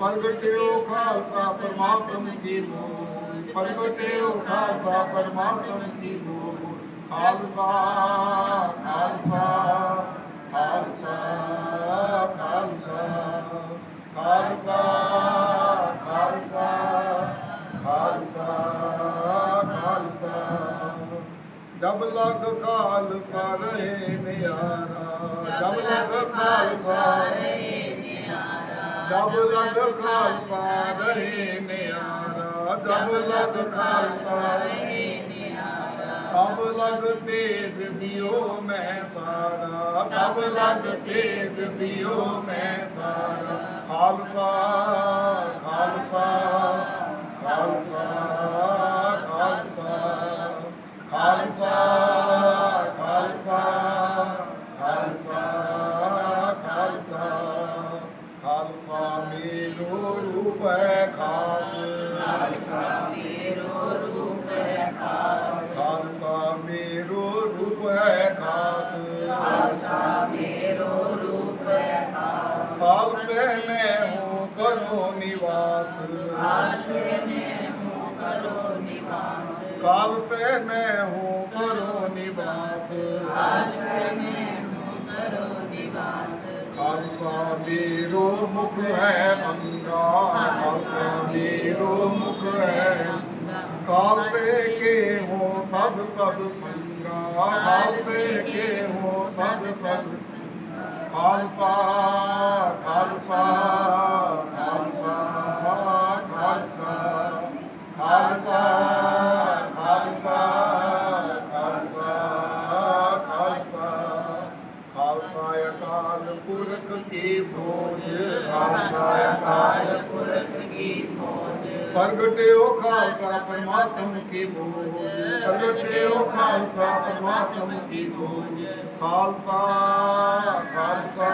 ਪ੍ਰਗਟਿਓ ਖਾਲਸਾ ਪਰਮਾਤਮ ਕੀ ਮੋਹ ਪ੍ਰਗਟਿਓ ਖਾਲਸਾ ਪਰਮਾਤਮ ਕੀ ਮੋਹ ਖਾਲਸਾ ਖਾਲਸਾ ਖਾਲਸਾ ਖਾਲਸਾ ਖਾਲਸਾ ਖਾਲਸਾ ਖਾਲਸਾ ਖਾਲਸਾ। ਜਬ ਲਗ ਖਾਲਸਾ ਰਹੇ ਨਿਆਰਾ, ਜਬ ਲਗ ਖਾਲਸਾ ਜਬ ਲਗ ਖਾਲਸਾ ਰਹੇ ਨਿਆਰਾ, ਜਬ ਲਗ ਖਾਲਸਾ ਤਬ ਲਗ ਤੇਜ ਦਿਓ ਮੈਂ ਸਾਰਾ, ਤਬ ਲਗ ਤੇਜ ਦਿਓ ਮੈਂ ਸਾਰਾ। ਖਾਲਸਾ ਖਾਲਸਾ से मैं हूँ करो निवास आज से मैं हूँ करो निवास खालसा मेरो मुख है बंदा खालसा मेरो मुख है कालसे के हो सब सब संगा कालसे के हो सब सब खालसा खालसा ਕੀ ਫੌਜ? ਖਾਲਸਾ ਅਕਾਲ ਪੁਰਖ ਕੀ ਫੌਜ? ਪ੍ਰਗਟਿਓ ਖਾਲਸਾ ਪਰਮਾਤਮ ਕੀ ਬੋਝ। ਪ੍ਰਗਟਿਓ ਖਾਲਸਾ ਪਰਮਾਤਮ ਕੀ ਬੋਝ। ਖਾਲਸਾ ਖਾਲਸਾ।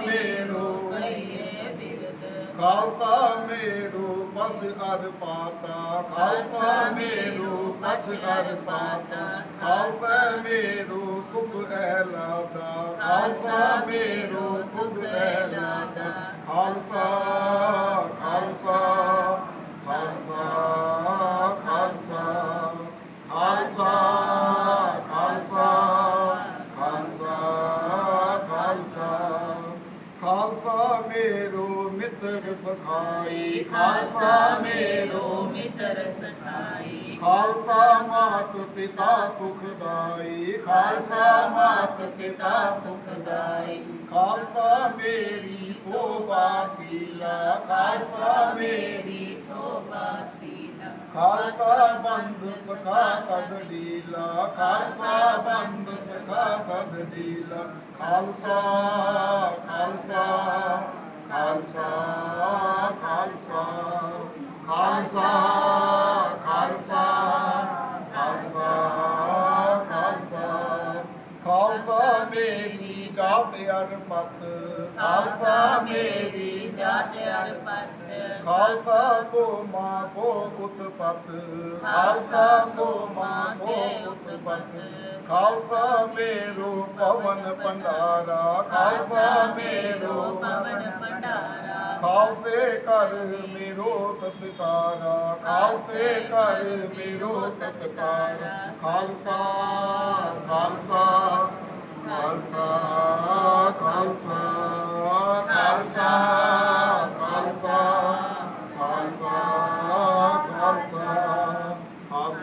मेरो खालसा मेरो बस अर पाता खालसा मेरो बस अर पाता खालसा मेरो सुख अहलाता खालसा मेरो सुख अहलाता खालसा खालसा ਖਾਲਸਾ ਮੇਰੋ ਮਿੱਤਰ ਸਖਾਈ। ਖਾਲਸਾ ਮਾਤ ਪਿਤਾ ਸੁਖਦਾਈ ਖਾਲਸਾ ਮਾਤ ਪਿਤਾ ਸੁਖਦਾਈ ਖਾਲਸਾ ਮੇਰੀ ਸੋਭਾ ਸੀਲਾ। ਖਾਲਸਾ ਮੇਰੀ ਸੋਭਾ ਸੀਲਾ। ਖਾਲਸਾ ਬੰਦ ਸਖਾ ਸਦ ਲੀਲਾ। ਖਾਲਸਾ ਬੰਦ ਸਖਾ ਸਦ ਲੀਲਾ। ਖਾਲਸਾ ਖਾਲਸਾ। ਖਾਲਸਾ ਖਾਲਸਾ ਖਾਲਸਾ ਖਾਲਸਾ ਖਾਲਸਾ ਖਾਲਸਾ। ਖਾਲਸਾ ਮੇਰੀ ਜਾਤ ਅਰਪਤ, ਖਾਲਸਾ ਮੇਰੀ ਜਾਤ ਅਰਪਤ। ਖਾਲਸਾ ਸੋ ਮਾਂ ਕੋ ਉਤਪਤ, ਖਾਲਸਾ ਸੋ ਮਾਂ ਕੋ ਉਤਪਤ। ਖਾਲਸਾ ਮੇਰੋ ਪਵਨ ਭੰਡਾਰਾ, ਖਾਲਸਾ ਮੇਰੋ ਖਾਲਸੇ ਕਰ ਮੇਰੋ ਸਤਕਾਰਾ ਖਾਲਸੇ ਕਰ ਮੇਰੋ ਸਤਕਾਰਾ। ਖਾਲਸਾ ਖਾਲਸਾ ਖਾਲਸਾ ਖਾਲਸਾ ਖਾਲਸਾ ਖਾਲਸਾ।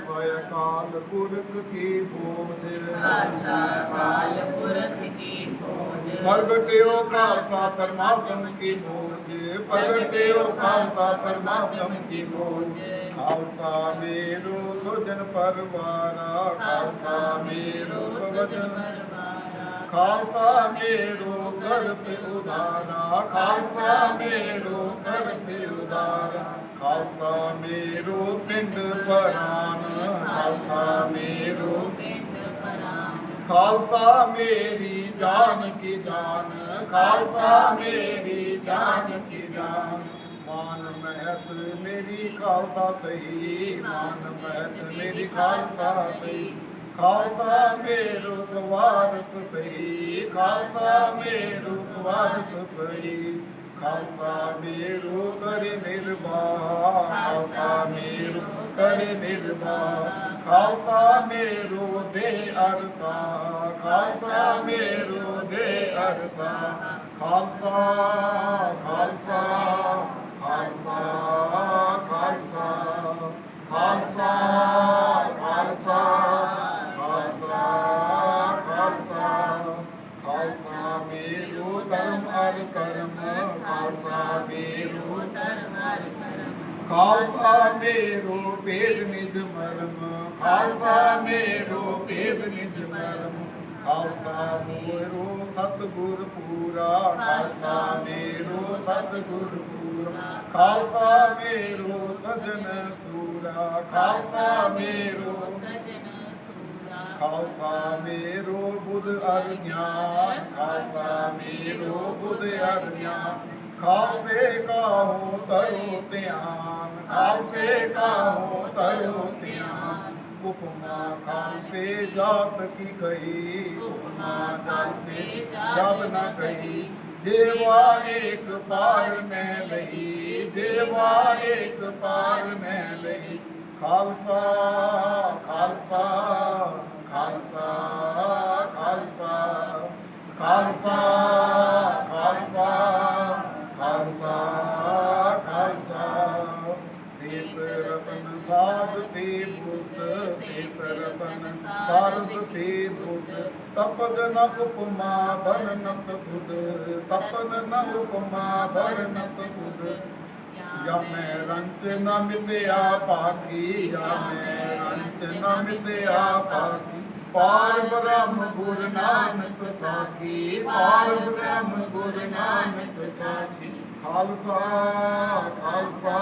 ਖਾਲਸਾ ਅਕਾਲ ਪੁਰਖ ਕੀ ਫੌਜ। ਖਾਲਸਾ ਕਾਲ ਪੁਰਖ ਕੀ ਫੌਜ। ਪ੍ਰਗਟਿਓ ਖਾਲਸਾ ਪਰਮਾਤਮ ਕੀ ਮੋਜ ਪ੍ਰਗਟਿਓ ਖਾਲਸਾ ਪਰਮਾਤਮ ਕੀ ਮੋਜ ਖਾਲਸਾ ਮੇਰੋ ਸੁਜਨ ਪਰਵਾਰਾ। ਖਾਲਸਾ ਮੇਰੋ ਸੁਜਨ ਖਾਲਸਾ ਮੇਰੋ ਕਰਤ ਉਦਾਰਾ, ਖਾਲਸਾ ਮੇਰੋ ਕਰਤ ਉਦਾਰਾ। ਖਾਲਸਾ ਮੇਰੋ ਪਿੰਡ ਪਰਾਨ ਖਾਲਸਾ ਮੇਰੋ। ਪਿੰਡ ਪਰਾਨ ਖਾਲਸਾ ਮੇਰੀ ਜਾਨ ਕੀ ਜਾਨ, ਖਾਲਸਾ ਮੇਰੀ ਜਾਨ ਕੀ ਜਾਨ। ਮਾਨ ਮਹਿਤ ਮੇਰੀ ਖਾਲਸਾ ਸਹੀ, ਮਾਨ ਮਹਿਤ ਮੇਰੀ ਖਾਲਸਾ ਸਹੀ। ਖਾਲਸਾ ਮੇਰੂ ਸਵਾਰਤ ਸਹੀ ਖਾਲਸਾ ਮੇਰੂ ਸਵਾਰਤ ਸਹੀ ਖਾਲਸਾ ਮੇਰੂ ਕਰੇ ਨਿਰਭਾ ਖਾਲਸਾ ਮੇਰੂ ਕਰੇ ਨਿਰਭਾ ਖਾਲਸਾ ਮੇਰੂ ਦੇ ਅਰਸਾ ਖਾਲਸਾ ਮੇਰੂ ਦੇ ਅਰਸਾ ਖਾਲਸਾ ਖਾਲਸਾ ਖਾਲਸਾ ਖਾਲਸਾ ਖਾਲਸਾ ਖਾਲਸਾ ਖਾਲਸਾ ਮੇਰੂ ਭੇਦ ਨਿਜ ਮਰਮ ਖਾਲਸਾ ਮੇਰੂ ਭੇਦ ਨਿਜ ਮਰਮ ਖਾਲਸਾ ਮੇਰੂ ਸਤਿਗੁਰ ਪੂਰਾ ਖਾਲਸਾ ਮੇਰੂ ਸਤਿਗੁਰ ਪੂਰਾ ਖਾਲਸਾ ਮੇਰੂ ਸਜਣ ਸੂਰਾ ਖਾਲਸਾ ਮੇਰੂ ਸਜਨ ਸੂਰਾ। ਖਾਲਸਾ ਮੇਰੋ ਬੁੱਧ ਅਰ ਗਿਆਨ ਖਾਲਸਾ ਮੇਰੋ ਬੁੱਧ ਅਰ ਗਿਆਨ ਖਾਲਸੇ ਕਾਹੂ ਤਰੋ ਧਿਆਨ ਖਾਲਸੇ ਕਾਹੂ ਤਰੋ ਧਿਆਨ। ਉਪਮਾ ਖਾਲਸੇ ਜਾਤ ਕੀ ਕਹੀ, ਉਪਮਾ ਖਾਲਸੇ ਜਬ ਨਾ ਕਹੀ। ਜੇਵਾ ਇੱਕ ਪਾਰ ਮੈਂ ਲਈ ਜੇਵਾ ਇੱਕ ਪਾਰ ਮੈਂ ਲਈ ਖਾਲਸਾ ਤਪਨ ਨ ਉਪਮਾ ਬਰਨਤ ਸੁਧ, ਤਪਨ ਨ ਉਪਮਾ ਬਰਨਤ ਸੁਧ। ਯਾ ਮੈਂ ਰੰਚ ਨ ਮਿਟਿਆ ਪਾਖੀ, ਯਾ ਮੈਂ ਰੰਚ ਨ ਮਿਟਿਆ ਪਾਖੀ। ਪਾਰ ਬ੍ਰਹਮ ਗੁਰ ਨਾਨਕ ਸਾਖੀ, ਪਾਰ ਬ੍ਰਹਮ ਗੁਰ ਨਾਨਕ ਸਾਖੀ। ਖਾਲਸਾ ਖਾਲਸਾ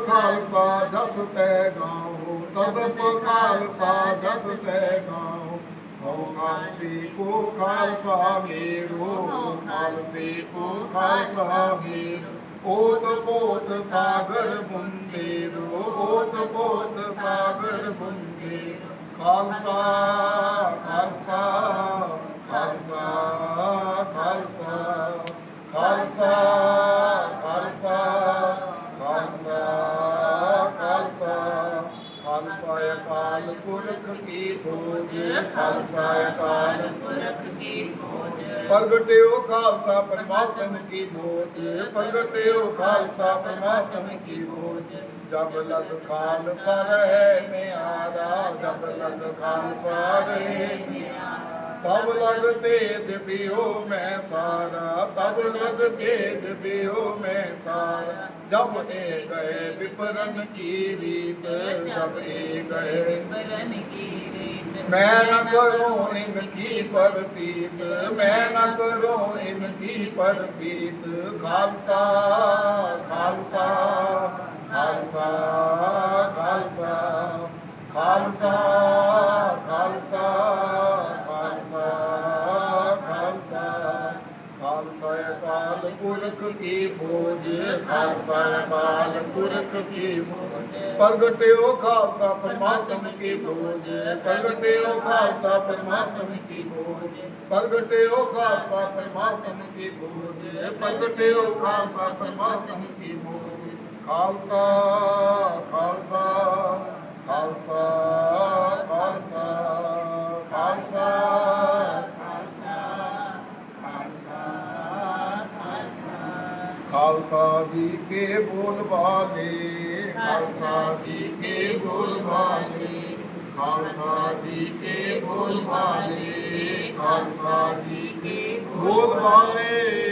ਖਾਲਸਾ ਜਸ ਤੈ ਗਾਉ ਤਦਪ ਖਾਲਸਾ ਜਸ ਤੈ ਗਾਉ ਹਉ ਖਾਲਸੀ ਕੋ ਖਾਲਸਾ ਮੇਰੋ ਹਉ ਖਾਲਸੀ ਕੋ ਖਾਲਸਾ ਮੇਰੋ। ਓਤ ਪੋਤ ਸਾਗਰ ਬੁੰਦੇਰੋ, ਓਤ ਪੋਤ ਸਾਗਰ ਬੁੰਦੇ ਖਾਲਸਾ ਖਾਲਸਾ ਖਾਲਸਾ ਖਾਲਸਾ ਖਾਲਸਾ। ਖਾਲਸਾ ਅਕਾਲ ਪੁਰਖ ਕੀ ਫੌਜ ਪ੍ਰਗਟਿਓ ਖਾਲਸਾ ਪਰਮਾਤਮ ਕੀ ਮੋਜ ਪ੍ਰਗਟਿਓ ਖਾਲਸਾ ਪਰਮਾਤਮ ਕੀ ਮੋਜ ਜਬ ਲਗ ਖਾਲਸਾ ਰਹੇ ਨਿਆਰਾ, ਜਬ ਲਗ ਖਾਲਸਾ ਰਹੇ ਨਿਆਰਾ। ਤਬ ਲਗ ਤੇਜ ਬਿਓ ਮੈਂ ਸਾਰਾ, ਤਬ ਲਗ ਤੇਜ ਬਿਓ ਮੈਂ ਸਾਰਾ। ਜਬ ਇਹ ਗਏ ਵਿਪਰਨ ਕੀ ਰੀਤ, ਜਬ ਇਹ ਗਏ ਬਰਨ ਕੀ ਰੀਤ। ਮੈਂ ਨ ਕਰੂੰ ਇਨਕੀ ਪ੍ਰਤੀਤ ਮੈਂ ਨ ਕਰੂੰ ਇਨਕੀ ਪ੍ਰਤੀਤ ਖਾਲਸਾ ਖਾਲਸਾ ਖਾਲਸਾ ਖਾਲਸਾ ਖਾਲਸਾ ਖਾਲਸਾ ਖਾਲਸਾ ਖਾਲਸਾ। ਖਾਲਸਾ ਕੀ ਫੌਜ, ਖਾਲਸਾ ਅਕਾਲ ਪੁਰਖ ਕੀ ਫੌਜ। ਪ੍ਰਗਟਿਓ ਖਾਲਸਾ ਪਰਮਾਤਮ ਕੀ ਫੌਜ ਪ੍ਰਗਟਿਓ ਖਾਲਸਾ ਪਰਮਾਤਮ ਕੀ ਫੌਜ ਪ੍ਰਗਟਿਓ ਖਾਲਸਾ ਪਰਮਾਤਮ ਕੀ ਫੌਜ ਪ੍ਰਗਟਿਓ ਖਾਲਸਾ ਪਰਮਾਤਮ ਕੀ ਫੌਜ ਖਾਲਸਾ ਖਾਲਸਾ ਖਾਲਸਾ ਖਾਲਸਾ ਖਾਲਸਾ ਖਾਲਸਾ ਜੀ ਕੇ ਬੋਲ ਬਾਲੇ ਖਾਲਸਾ ਜੀ ਕੇ ਬੋਲ ਭਾਲੇ ਖਾਲਸਾ ਜੀ ਕੇ ਬੋਲ ਭਾਲੇ ਖਾਲਸਾ ਜੀ ਕੇ ਬੋਲ ਭਾਲੇ